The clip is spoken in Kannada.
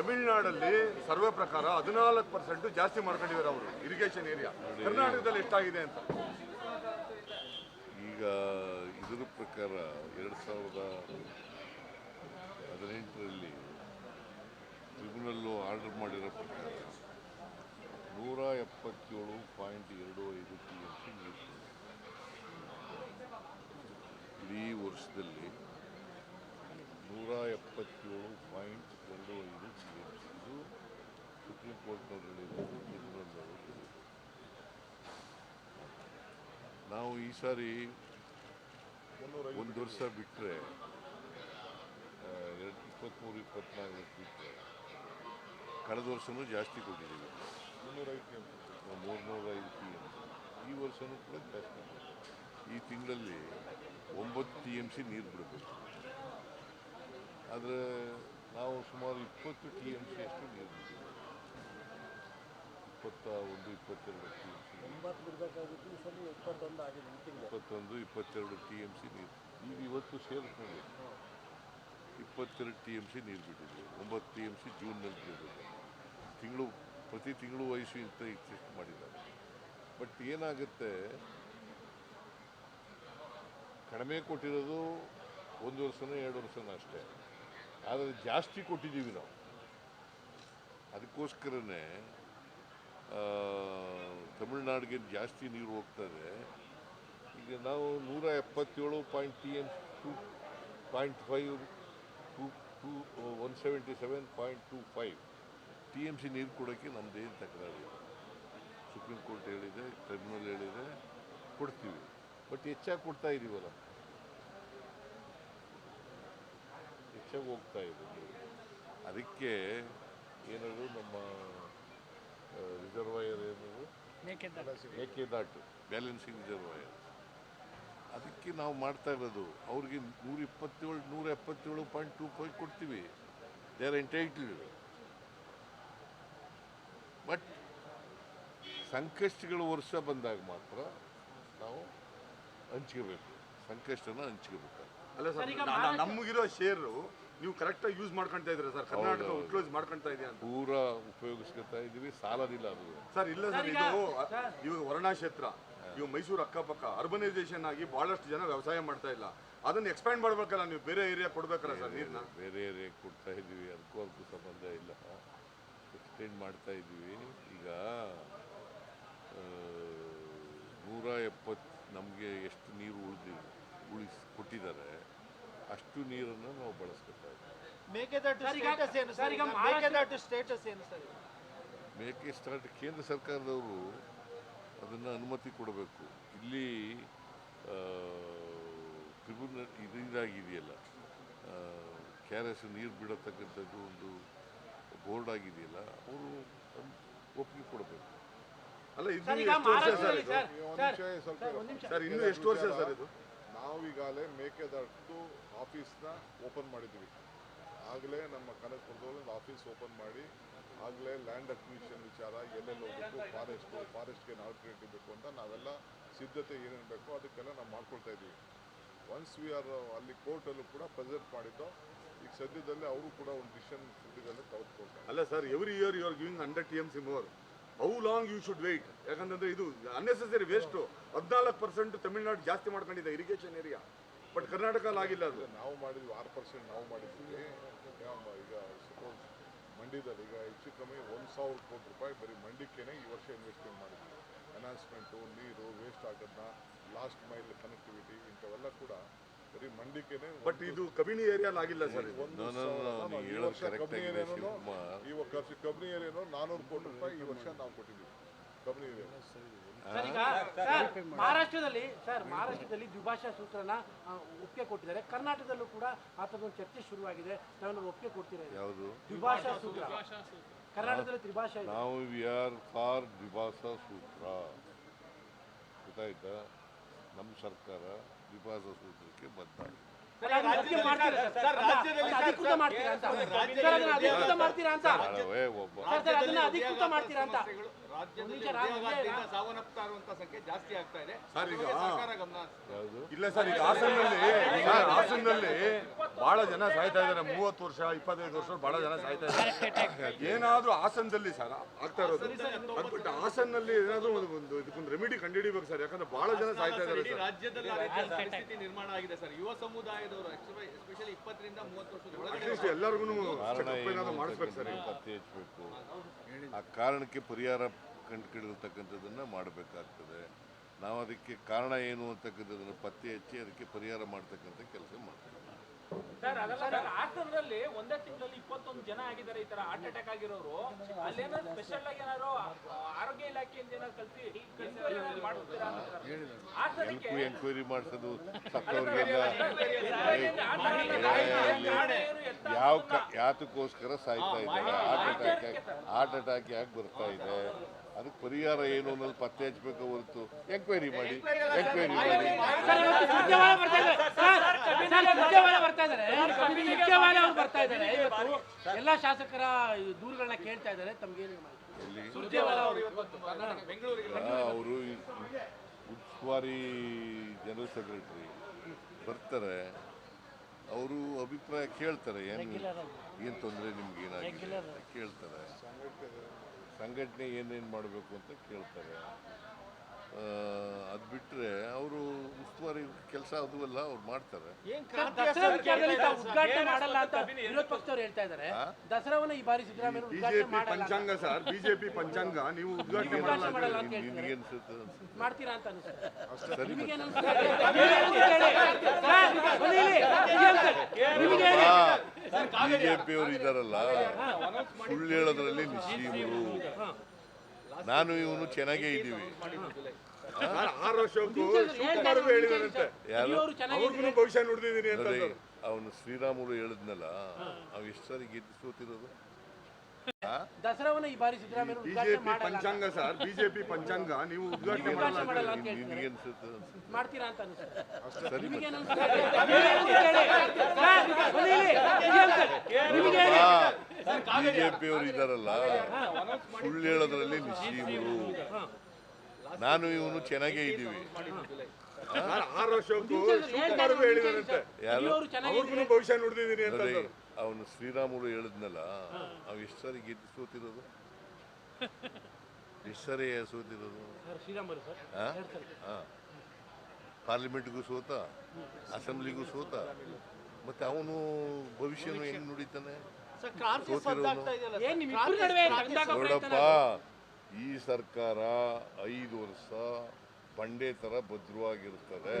ತಮಿಳುನಾಡಲ್ಲಿ ಸರ್ವೆ ಪ್ರಕಾರ ಹದಿನಾಲ್ಕು ಪರ್ಸೆಂಟ್ ಜಾಸ್ತಿ ಮಾಡ್ಕೊಂಡಿದ್ದಾರೆ ಅವರು ಇರಿಗೇಷನ್ ಏರಿಯಾ ಕರ್ನಾಟಕದಲ್ಲಿ ಎಷ್ಟಾಗಿದೆ ಅಂತ. ಈಗ ಇದರ ಪ್ರಕಾರ ಎರಡು ಸಾವಿರದ ಹದಿನೆಂಟರಲ್ಲಿ ಟ್ರಿಬ್ಯುನಲ್ಲು ಆರ್ಡರ್ ಮಾಡಿರೋ ಪ್ರಕಾರ ನೂರ ಎಪ್ಪತ್ತೇಳು ಪಾಯಿಂಟ್ ಎರಡು ಐದು ಟಿ ಎಂ ಸಿ ನೀರು ಇಡೀ ವರ್ಷದಲ್ಲಿ ನೂರ ಎಪ್ಪತ್ತೇಳು ಪಾಯಿಂಟ್ ಎರಡು ಐದು ನಾವು ಈ ಸಾರಿ ಒಂದು ವರ್ಷ ಬಿಟ್ಟರೆ ಎರಡು ಇಪ್ಪತ್ತ್ಮೂರು ಇಪ್ಪತ್ನಾಲ್ಕು ಬಿಟ್ಟರೆ ಕಳೆದ ವರ್ಷವೂ ಜಾಸ್ತಿ ಕೊಟ್ಟಿದ್ದೀವಿ. ಮೂರ್ನೂರ ಐದು ಟಿ ಎಂ ಈ ವರ್ಷವೂ ಕೂಡ ಜಾಸ್ತಿ ಈ ತಿಂಗಳಲ್ಲಿ ಒಂಬತ್ತು ಟಿ ಎಂ ಸಿ ನೀರು ಬಿಡಬೇಕು. ಆದರೆ ನಾವು ಸುಮಾರು ಇಪ್ಪತ್ತು ಟಿ ಎಂ ಸಿ ಅಷ್ಟು ನೀರು ಬಿಟ್ಟಿದ್ದೀವಿ ಇಪ್ಪತ್ತ ಒಂದು ಇಪ್ಪತ್ತೆರಡು ಟಿ ಎಂ ಸಿ ಒಂಬತ್ತು ಬಿಡಬೇಕಾಗಿತ್ತು ಈ ಸಲ ಇಪ್ಪತ್ತೊಂದು ಆಗಿದೆ ಈ ತಿಂಗಳು. ಇಪ್ಪತ್ತೊಂದು ಇಪ್ಪತ್ತೆರಡು ಟಿ ಎಂ ಸಿ ನೀರು. ಈಗ ಇವತ್ತು ಸೇರಿಸ್ಕೊಂಡು ಇಪ್ಪತ್ತೆರಡು ಟಿ ಎಂ ಸಿ ನೀರು ಬಿಟ್ಟಿದ್ವಿ. ಒಂಬತ್ತು ಟಿ ಎಂ ಸಿ ಜೂನ್ನಲ್ಲಿ ಬಿಡಬೇಕು ತಿಂಗಳು ಪ್ರತಿ ತಿಂಗಳು ವಯಸ್ಸು ಇಂತ ಇಷ್ಟು ಮಾಡಿದ್ದಾರೆ. ಬಟ್ ಏನಾಗುತ್ತೆ? ಕಡಿಮೆ ಕೊಟ್ಟಿರೋದು ಒಂದು ವರ್ಷನೋ ಎರಡು ವರ್ಷನೋ ಅಷ್ಟೇ. ಆದರೆ ಜಾಸ್ತಿ ಕೊಟ್ಟಿದ್ದೀವಿ ನಾವು. ಅದಕ್ಕೋಸ್ಕರನೇ ತಮಿಳ್ನಾಡಿಗೆ ಜಾಸ್ತಿ ನೀರು ಹೋಗ್ತದೆ. ಈಗ ನಾವು ನೂರ ಎಪ್ಪತ್ತೇಳು point T M two point five two two one seventy seven point two five T M C ನೀರು ಕೊಡೋಕ್ಕೆ ನಮ್ಮದೇನು ತಕರಾರಿಲ್ಲ ಸುಪ್ರೀಂ ಕೋರ್ಟ್ ಹೇಳಿದೆ ಟ್ರಿಬ್ಯುನಲ್ ಹೇಳಿದೆ, ಕೊಡ್ತೀವಿ. ಬಟ್ ಹೆಚ್ಚಾಗಿ ಕೊಡ್ತಾ ಇದ್ದೀವಲ್ಲ ಹೆಚ್ಚಾಗಿ ಹೋಗ್ತಾ ಇದೆ. ಅದಕ್ಕೆ ಏನಾದರೂ ನಮ್ಮ ರಿಸರ್ವಾಯರ್ ಏನದು ಮೇಕೆದಾಟು ಬ್ಯಾಲೆನ್ಸಿಂಗ್ ರಿಸರ್ವಾಯರ್ ಅದಕ್ಕೆ ನಾವು ಮಾಡ್ತಾ ಇರೋದು ಅವ್ರಿಗೆ ನೂರ ಇಪ್ಪತ್ತೇಳು ನೂರ ಎಪ್ಪತ್ತೇಳು ಪಾಯಿಂಟ್ ಟೂ ಫೈವ್ ಕೊಡ್ತೀವಿ. ದೇ ಆರ್ ಎಂಟೈಟಲ್ಡ್ ಬಟ್ ಸಂಕಷ್ಟಗಳು ವರ್ಷ ಬಂದಾಗ ಮಾತ್ರ ನಾವು ಹಂಚ್ಕೋಬೇಕು. ಸಂಕಷ್ಟನ ಹಂಚ್ಕೋಬೇಕು. ಅಲ್ಲ ಸರ್ ನಮಗಿರೋ ಶೇರು ನೀವು ಕರೆಕ್ಟಾಗಿ ಯೂಸ್ ಮಾಡ್ಕೊಂತ ಇದ್ದೀರಾ ಸರ್? ಕರ್ನಾಟಕ ಹೌದು. ಮಾಡ್ಕೊಂತ ಇದೆಯಾ ಅಂತ? ಪೂರ ಉಪಯೋಗಿಸ್ಕೊತಾ ಇದ್ದೀವಿ ಸಾಲದಿಲ್ಲ ಅದು. ಸರ್ ಇಲ್ಲ ಸರ್ ಇದು ಇವಾಗ ವರ್ಣಾ ಕ್ಷೇತ್ರ ಇವು ಮೈಸೂರು ಅಕ್ಕಪಕ್ಕ ಅರ್ಬನೈಸೇಷನ್ ಆಗಿ ಬಹಳಷ್ಟು ಜನ ವ್ಯವಸಾಯ ಮಾಡ್ತಾ ಇಲ್ಲ. ಅದನ್ನ ಎಕ್ಸ್ಪ್ಯಾಂಡ್ ಮಾಡ್ಬೇಕಲ್ಲ ನೀವು ಬೇರೆ ಏರಿಯಾ ಕೊಡ್ಬೇಕಲ್ಲ ಸರ್ ನೀರ್ನ? ಬೇರೆ ಏರಿಯಾ ಕೊಡ್ತಾ ಇದ್ದೀವಿ ಅದಕ್ಕೂ ಅದಕ್ಕೂ ಸಂಬಂಧ ಇಲ್ಲ. ಎಕ್ಸ್ಟೆಂಡ್ ಮಾಡ್ತಾ ಇದ್ದೀವಿ ಈಗ ನೂರ ಎಪ್ಪತ್ತು ನಮಗೆ ಎಷ್ಟು ನೀರು ಉಳಿದಿ ಉಳಿಸ್ ಕೊಟ್ಟಿದ್ದಾರೆ ಅಷ್ಟು ನೀರನ್ನು ನಾವು ಬಳಸ್ಕೊತಾ ಇದ್ದೀವಿ. ಮೇಕೆದಾಟು ಸ್ಟೇಟಸ್ ಏನು ಸರ್, ಈಗ ಮೇಕೆದಾಟು ಸ್ಟೇಟಸ್ ಏನು ಸರ್? ಮೇಕೆ ಸ್ಟಾರ್ಟ್ ಕೇಂದ್ರ ಸರ್ಕಾರದವರು ಅದನ್ನು ಅನುಮತಿ ಕೊಡಬೇಕು. ಇಲ್ಲಿ ಟ್ರಿಬ್ಯುನಲ್ ಇದಾಗಿದೆಯಲ್ಲ ಕೆ ಆರ್ ಎಸ್ ನೀರು ಬಿಡತಕ್ಕಂಥದ್ದು ಒಂದು ಬೋರ್ಡ್ ಆಗಿದೆಯಲ್ಲ ಅವರು ಒಪ್ಪಿಗೆ ಕೊಡಬೇಕು. ಅಲ್ಲ ಇದು ಎಷ್ಟು ವರ್ಷ ಸರ್ ಇದು. ಸರ್ ಇನ್ನು ಎಷ್ಟು ವರ್ಷ ಸರ್ ಇದು? ನಾವು ಈಗಾಗಲೇ ಮೇಕೆದಾಟು ಆಫೀಸ್ನ ಓಪನ್ ಮಾಡಿದ್ದೀವಿ. ಆಗಲೇ ನಮ್ಮ ಕನಕಪುರದಲ್ಲಿ ಒಂದು ಆಫೀಸ್ ಓಪನ್ ಮಾಡಿ, ಆಗಲೇ ಲ್ಯಾಂಡ್ ಅಕ್ವಿಷನ್ ವಿಚಾರ, ಎಲ್ಲೆಲ್ಲಿ ಹೋಗಬೇಕು, ಫಾರೆಸ್ಟು, ಫಾರೆಸ್ಟ್ಗೆ ನಾವು ಕ್ರಿಯೇಟ್ ಬೇಕು ಅಂತ ನಾವೆಲ್ಲ ಸಿದ್ಧತೆ ಏನೇನು ಬೇಕೋ ಅದಕ್ಕೆಲ್ಲ ನಾವು ಮಾಡ್ಕೊಳ್ತಾ ಇದ್ದೀವಿ. ಒನ್ಸ್ ವಿ ಆರ್ ಅಲ್ಲಿ ಕೋರ್ಟಲ್ಲೂ ಕೂಡ ಪ್ರೆಸೆಂಟ್ ಮಾಡಿದ್ದು, ಈಗ ಸದ್ಯದಲ್ಲೇ ಅವರು ಕೂಡ ಒಂದು ಡಿಸಿಷನ್ ಸದ್ಯದಲ್ಲೇ ತೆಗೆದುಕೊಳ್ತಾರೆ. ಅಲ್ಲ sir every year you are giving hundred T M C more how long you should wait ಯಾಕಂತಂದ್ರೆ ಇದು ಅನ್ನೆಸೆಸರಿ ವೇಸ್ಟ್ ಹದಿನಾಲ್ಕು ಪರ್ಸೆಂಟ್ ತಮಿಳ್ನಾಡು ಜಾಸ್ತಿ ಮಾಡ್ಕೊಂಡಿದೆ ಇರಿಗೇಷನ್ ಏರಿಯಾ ಬಟ್ ಕರ್ನಾಟಕಲ್ಲಿ ಆಗಿಲ್ಲ ಅದು. ನಾವು ಮಾಡಿದ್ವಿ ಆರು ಪರ್ಸೆಂಟ್ ನಾವು ಮಾಡಿದ್ವಿ. ಈಗ ಸಪೋಸ್ ಮಂಡ್ಯದಲ್ಲಿ ಈಗ ಹೆಚ್ಚು ಕಮ್ಮಿ ಒಂದು ಸಾವಿರ ಕೋಟಿ ರೂಪಾಯಿ ಬರೀ ಮಂಡ್ಯಕ್ಕೇನೆ ಈ ವರ್ಷ ಇನ್ವೆಸ್ಟ್ಮೆಂಟ್ ಮಾಡಿದ್ವಿ. ಅನೌನ್ಸ್ಮೆಂಟು ನೀರು ವೇಸ್ಟ್ ಆಗೋದನ್ನ ಲಾಸ್ಟ್ ಮೈಲ್ ಕನೆಕ್ಟಿವಿಟಿ ಇಂಥವೆಲ್ಲ ಕೂಡ ಬರೀ ಮಂಡ್ಯಕ್ಕೇನೆ ಬಟ್ ಇದು ಕಬಿನಿ ಏರಿಯಾಲ್ ಆಗಿಲ್ಲ ಸರ್ ಒಂದು ನೀವು ನಾವು ವರ್ಷ ಕಬ್ಬಿನ ಏರಿಯಾನು ಈ ವರ್ಷ ಕಬ್ಬಿನ ಏರಿಯಾನು ನಾನೂರು ಕೋಟಿ ರೂಪಾಯಿ ಈ ವರ್ಷ ನಾವು ಕೊಟ್ಟಿದ್ದೀವಿ. ಕಬ್ಬಿನ ಏರಿಯಾ ಸರ್ ಈಗ ಸರ್ ಮಹಾರಾಷ್ಟ್ರದಲ್ಲಿ ಸರ್ ಮಹಾರಾಷ್ಟ್ರದಲ್ಲಿ ದ್ವಿಭಾಷಾ ಸೂತ್ರನ ಆ, ಒಪ್ಪಿಗೆ ಕೊಟ್ಟಿದ್ದಾರೆ. ಕರ್ನಾಟಕದಲ್ಲೂ ಕೂಡ ಆ ಥರದೊಂದು ಚರ್ಚೆ ಶುರುವಾಗಿದೆ. ನಾವೆಲ್ಲ ಒಪ್ಪಿಗೆ ಕೊಡ್ತೀರಾ ಇದು? ಯಾವುದು? ದ್ವಿಭಾಷಾ ಸೂತ್ರ. ಕರ್ನಾಟಕದಲ್ಲಿ ತ್ರಿಭಾಷಾ ಇದೆ. ನಾವು ವಿ ಆರ್ ಫಾರ್ ದ್ವಿಭಾಷಾ ಸೂತ್ರ. ಗೊತ್ತಾಯ್ತಾ? ನಮ್ಮ ಸರ್ಕಾರ ದ್ವಿಭಾಷಾ ಸೂತ್ರಕ್ಕೆ ಬದ್ಧ ಅಲ್ಲ, ಅದನ್ನ ಒಪ್ಪಿಗೆ ಸರ್? ಸರ್, ರಾಜ್ಯದಲ್ಲಿ ಅಧಿಕೃತ ಸರ್, ಅಂತ. ಸರ್, ರಾಜ್ಯದಲ್ಲಿ ಸರ್, ಅದನ್ನ ಅಧಿಕೃತ ಮಾಡ್ತೀರಾ ಅಂತ. ಸರ್, ಸರ್, ಅದನ್ನ ಅಧಿಕೃತ ಮಾಡ್ತೀರಾ ಅಂತ. ರಾಜ್ಯದಲ್ಲಿ ನಿಮಿಷ, ರಾಮ್, ಉದ್ಯೋಗಾರ್ಹತೆಯಿಂದ ಸಾವನ್ನಪ್ತಾ ಇರುವಂತ ಸಂಖ್ಯೆ ಜಾಸ್ತಿ ಆಗ್ತಾ ಇದೆ. ಸರ್, ಈಗ- ಸರ್ಕಾರ ಗಮನ ಇಲ್ಲ ಸರ್ ಈಗ ಹಾಸನಲ್ಲಿ ಸರ್ ಹಾಸನಲ್ಲಿ ಬಹಳ ಜನ ಸಾಯ್ತಾ ಇದ್ದಾರೆ. ಮೂವತ್ತು ವರ್ಷ ಇಪ್ಪತ್ತೈದು ವರ್ಷ ಬಹಳ ಜನ ಸಾಯ್ತಾ ಇದ್ದಾರೆ. ಏನಾದ್ರೂ ಹಾಸನದಲ್ಲಿ ಸರ್ ಆಗ್ತಾ ಇರೋದು? ಅದ್ಬಿಟ್ಟು ಹಾಸನಲ್ಲಿ ಏನಾದ್ರೂ ಒಂದು ಒಂದು ಇದಕ್ಕೊಂದು ರೆಮಿಡಿ ಕಂಡುಹಿಡಿಬೇಕು ಸರ್. ಯಾಕಂದ್ರೆ ಬಹಳ ಜನ ಸಾಯ್ತಾ ಇದ್ದಾರೆ ಸರ್. ರಾಜ್ಯದಲ್ಲಿ ನಿರ್ಮಾಣ ಆಗಿದೆ ಸರ್. ಯುವ ಸಮುದಾಯದವರು ಅಟ್ಲೀಸ್ಟ್ ಎಲ್ಲರಿಗೂ ಕಾರಣ ಏನು ಮಾಡಿಸ್ಬೇಕು ಸರ್. ಪತ್ತೆ ಹಚ್ಚಬೇಕು ಆ ಕಾರಣಕ್ಕೆ ಪರಿಹಾರ ಕಂಡುಹಿಡಿದಿರ್ತಕ್ಕಂಥದ್ದನ್ನು ಮಾಡಬೇಕಾಗ್ತದೆ. ನಾವು ಅದಕ್ಕೆ ಕಾರಣ ಏನು ಅಂತಕ್ಕಂಥದ್ದನ್ನು ಪತ್ತೆ ಹಚ್ಚಿ ಅದಕ್ಕೆ ಪರಿಹಾರ ಮಾಡ್ತಕ್ಕಂಥ ಕೆಲಸ ಮಾಡ್ತೀವಿ. ಸರ್ ಅದಲ್ಲ ಸರ್ ಹಾಸನದಲ್ಲಿ ಒಂದೇ ತಿಂಗಳಲ್ಲಿ ಇಪ್ಪತ್ತೊಂದು ಜನ ಆಗಿದ್ದಾರೆ ಈ ತರ ಹಾರ್ಟ್ ಅಟ್ಯಾಕ್ ಆಗಿರೋರು ಅಲ್ಲೇನಾದ್ರು ಸ್ಪೆಷಲ್ ಆಗಿ ಏನಾದ್ರು ಆರೋಗ್ಯ ಇಲಾಖೆಯಿಂದ ಏನಾದ್ರು ಕಲ್ಸಿ ಮಾಡ್ತೀರಾ? ಹಾಸನಕ್ಕೆ ಎಂಕ್ವೈರಿ ಮಾಡಿಸೋದು ಸತ್ತವ್ರಿಗೆಲ್ಲ ಯಾವ ಕ- ಯಾತಕ್ಕೋಸ್ಕರ ಸಾಯ್ತಾ ಇದ್ದಾರೆ ಹಾರ್ಟ್ ಅಟ್ಯಾಕ್ ಹಾರ್ಟ್ ಅಟ್ಯಾಕ್ ಯಾಕೆ ಬರ್ತಾ ಇದೆ ಅದಕ್ಕೆ ಪರಿಹಾರ ಏನು ಅನ್ನೋದು ಪತ್ತೆ ಹಚ್ಚಬೇಕು ಹೊರತು ಎಂಕ್ವೈರಿ ಮಾಡಿ ಎಂಕ್ವೈರಿ ಮಾಡಿ ಬರ್ತಾ ಇದ್ದಾರೆ. ಮುಖ್ಯವಾಗಿ ಅವ್ರು ಬರ್ತಾ ಇದ್ದಾರೆ. ಇವತ್ತು ಎಲ್ಲಾ ಶಾಸಕರ ದೂರುಗಳನ್ನ ಕೇಳ್ತಾ ಇದ್ದಾರೆ. ತಮ್ಗೆ ಸುರ್ಜೇವಾಲ ಅವರು ಕರ್ನಾಟಕ ಬೆಂಗಳೂರಿಗೆ ಅವರು ಉಸ್ತುವಾರಿ ಜನರಲ್ ಸೆಕ್ರೆಟರಿ ಬರ್ತಾರೆ. ಅವರು ಅಭಿಪ್ರಾಯ ಕೇಳ್ತಾರೆ. ಏನು ಏನು ತೊಂದರೆ ನಿಮ್ಗೆ ಏನಾಗಿದೆ ಕೇಳ್ತಾರೆ. ಸಂಘಟನೆ ಏನೇನು ಮಾಡಬೇಕು ಅಂತ ಕೇಳ್ತಾರೆ. ಅದು ಬಿಟ್ಟರೆ ಅವರು ಉಸ್ತುವಾರಿ ಕೆಲಸ ಅದು ಅಲ್ಲ ಅವ್ರು ಮಾಡ್ತಾರೆ. ಸರ್, ದಸರಾ ವಿಚಾರದಲ್ಲಿ ತಾವು ಉದ್ಘಾಟನೆ ಮಾಡಲ್ಲ ಅಂತ ವಿರೋಧ ಪಕ್ಷದವ್ರು ಹೇಳ್ತಾ ಇದ್ದಾರೆ ದಸರಾವನ್ನ ಈ ಬಾರಿ ಸಿದ್ದರಾಮಯ್ಯ ಉದ್ಘಾಟನೆ ಬಿಜೆಪಿ ಮಾಡಲ್ಲ. ಅಂತ. ಪಂಚಾಂಗ ಸರ್ ಬಿಜೆಪಿ ಪಂಚಾಂಗ ನೀವು ಉದ್ಘಾಟನೆ ಮಾಡಲ್ಲ ಉದ್ಘಾಟನೆ ಮಾಡಲ್ಲ ಅಂತ ನಿಮ್ಗೆ ಅನ್ಸುತ್ತೆ ಮಾಡ್ತೀರಾ ಅಂತ ಅನ್ಸುತ್ತೆ ಸರಿ ಮತ್ತೆ. ನಿಮಗೇನು ಅನ್ಸುತ್ತೆ? ನೀವೇನು ಹೇಳಿ? ಸರ್, ಬನ್ನಿ ಇಲ್ಲಿ. ನಿಮಗೆ ಅನ್ಸುತ್ತೆ? ನಿಮಗೆ ಬಿಜೆಪಿ ಅವರು ಇದಾರಲ್ಲ. ಸುಳ್ಳು ಹೇಳೋದ್ರಲ್ಲಿ ನಿಶ್ಚೀಮರು ನಾನು ಇವನು ಚೆನ್ನಾಗೇ ಇದ್ದೀವಿ. ಆರು ವರ್ಷಕ್ಕೂ ಅವ್ರಿಗೂ ಭವಿಷ್ಯ ನುಡಿದಿದ್ದೀನಿ ಅಂತ ಅವನು ಶ್ರೀರಾಮುಲು ಹೇಳಿದ್ನಲ್ಲ ಅವ್ ಎಷ್ಟು ಸಾರಿ ಗೆದ್ದು ಸೋತಿರೋದು? ದಸರಾವನ್ನ ಈ ಬಾರಿ ಸಿದ್ದರಾಮಯ್ಯ ಉದ್ಘಾಟನೆ ಬಿಜೆಪಿ. ಪಂಚಾಂಗ ಸರ್ ಬಿಜೆಪಿ ಪಂಚಾಂಗ ನೀವು ಉದ್ಘಾಟನೆ ಮಾಡಲ್ಲ ಅಂತ ನಿಮ್ಗೆ ಅನ್ಸುತ್ತೆ ಮಾಡ್ತೀರಾ ಅಂತ ಅನ್ಸುತ್ತೆ. ಸರಿ ನಿಮಗೆ ಇದ್ದಾರಲ್ಲ ಸುಳ್ಳು ಹೇಳೋದ್ರಲ್ಲಿ ನಿಶ್ಚೀಮರು ನಾನು ಇವನು ಚೆನ್ನಾಗೇ ಇದ್ದೀವಿ. ಭವಿಷ್ಯ ನುಡಿದಿದ್ದೀನಿ ಅಂತ. ನೋಡಿ ಅಂದ್ರು. ಅವನು ಶ್ರೀರಾಮುಲು ಹೇಳಿದ್ನಲ್ಲ ಅವ್ ಎಷ್ಟು ಸಾರಿ ಗೆದ್ದು ಸೋತಿರೋದು? ಎಷ್ಟು ಸಾರಿ ಸೋತಿರೋದು. ಪಾರ್ಲಿಮೆಂಟ್ಗೂ ಸೋತ ಅಸೆಂಬ್ಲಿಗೂ ಸೋತ ಮತ್ತೆ ಅವನು ಭವಿಷ್ಯನು ಹೆಂಗ್ ನುಡಿತಾನೆ? ನೋಡಪ್ಪ ಈ ಸರ್ಕಾರ ಐದು ವರ್ಷ ಬಂಡೆ ತರ ಭದ್ರವಾಗಿರುತ್ತದೆ